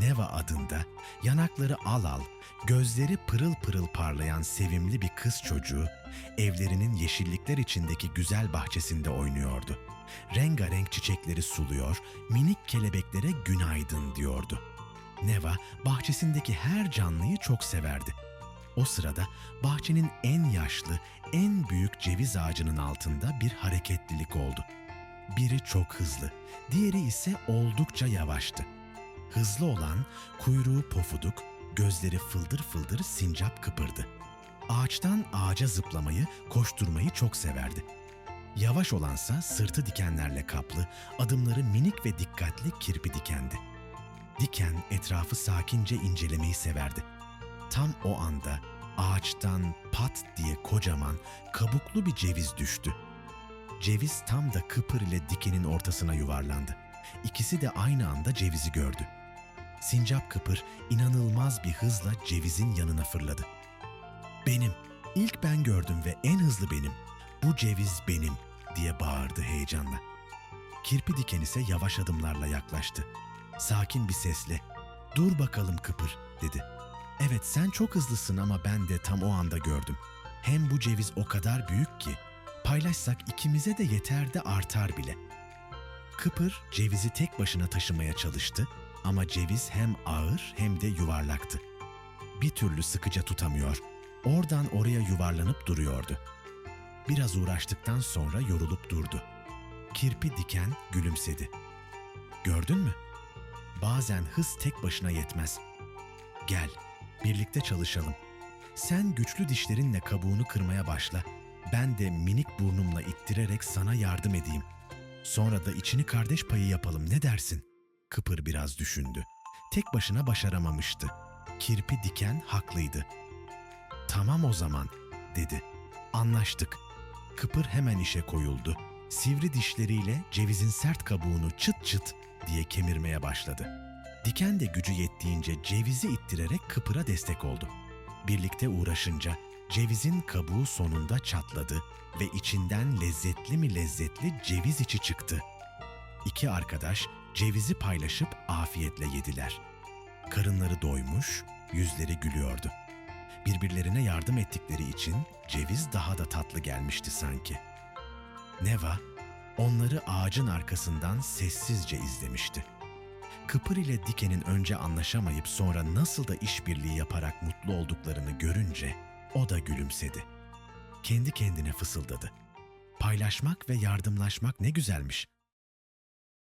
Neva adında yanakları al al, gözleri pırıl pırıl parlayan sevimli bir kız çocuğu evlerinin yeşillikler içindeki güzel bahçesinde oynuyordu. Rengarenk çiçekleri suluyor, minik kelebeklere günaydın diyordu. Neva bahçesindeki her canlıyı çok severdi. O sırada bahçenin en yaşlı, en büyük ceviz ağacının altında bir hareketlilik oldu. Biri çok hızlı, diğeri ise oldukça yavaştı. Hızlı olan kuyruğu pofuduk, gözleri fıldır fıldır sincap kıpırdı. Ağaçtan ağaca zıplamayı, koşturmayı çok severdi. Yavaş olansa sırtı dikenlerle kaplı, adımları minik ve dikkatli kirpi dikendi. Diken etrafı sakince incelemeyi severdi. Tam o anda ağaçtan pat diye kocaman, kabuklu bir ceviz düştü. Ceviz tam da Kıpır ile Diken'in ortasına yuvarlandı. İkisi de aynı anda cevizi gördü. Sincap Kıpır inanılmaz bir hızla cevizin yanına fırladı. Benim, ilk ben gördüm ve en hızlı benim. Bu ceviz benim diye bağırdı heyecanla. Kirpi Diken ise yavaş adımlarla yaklaştı. Sakin bir sesle, ''Dur bakalım Kıpır'' dedi. ''Evet sen çok hızlısın ama ben de tam o anda gördüm. Hem bu ceviz o kadar büyük ki paylaşsak ikimize de yeter de artar bile.'' Kıpır cevizi tek başına taşımaya çalıştı ama ceviz hem ağır hem de yuvarlaktı. Bir türlü sıkıca tutamıyor, oradan oraya yuvarlanıp duruyordu. Biraz uğraştıktan sonra yorulup durdu. Kirpi diken gülümsedi. Gördün mü? Bazen hız tek başına yetmez. Gel, birlikte çalışalım. Sen güçlü dişlerinle kabuğunu kırmaya başla. Ben de minik burnumla ittirerek sana yardım edeyim. Sonra da içini kardeş payı yapalım ne dersin? Kıpır biraz düşündü. Tek başına başaramamıştı. Kirpi diken haklıydı. Tamam o zaman, dedi. Anlaştık. Kıpır hemen işe koyuldu. Sivri dişleriyle cevizin sert kabuğunu çıt çıt diye kemirmeye başladı. Diken de gücü yettiğince cevizi ittirerek Kıpır'a destek oldu. Birlikte uğraşınca cevizin kabuğu sonunda çatladı ve içinden lezzetli mi lezzetli ceviz içi çıktı. İki arkadaş cevizi paylaşıp afiyetle yediler. Karınları doymuş, yüzleri gülüyordu. Birbirlerine yardım ettikleri için ceviz daha da tatlı gelmişti sanki. Neva onları ağacın arkasından sessizce izlemişti. Kıpır ile Diken'in önce anlaşamayıp sonra nasıl da işbirliği yaparak mutlu olduklarını görünce o da gülümsedi. Kendi kendine fısıldadı. Paylaşmak ve yardımlaşmak ne güzelmiş.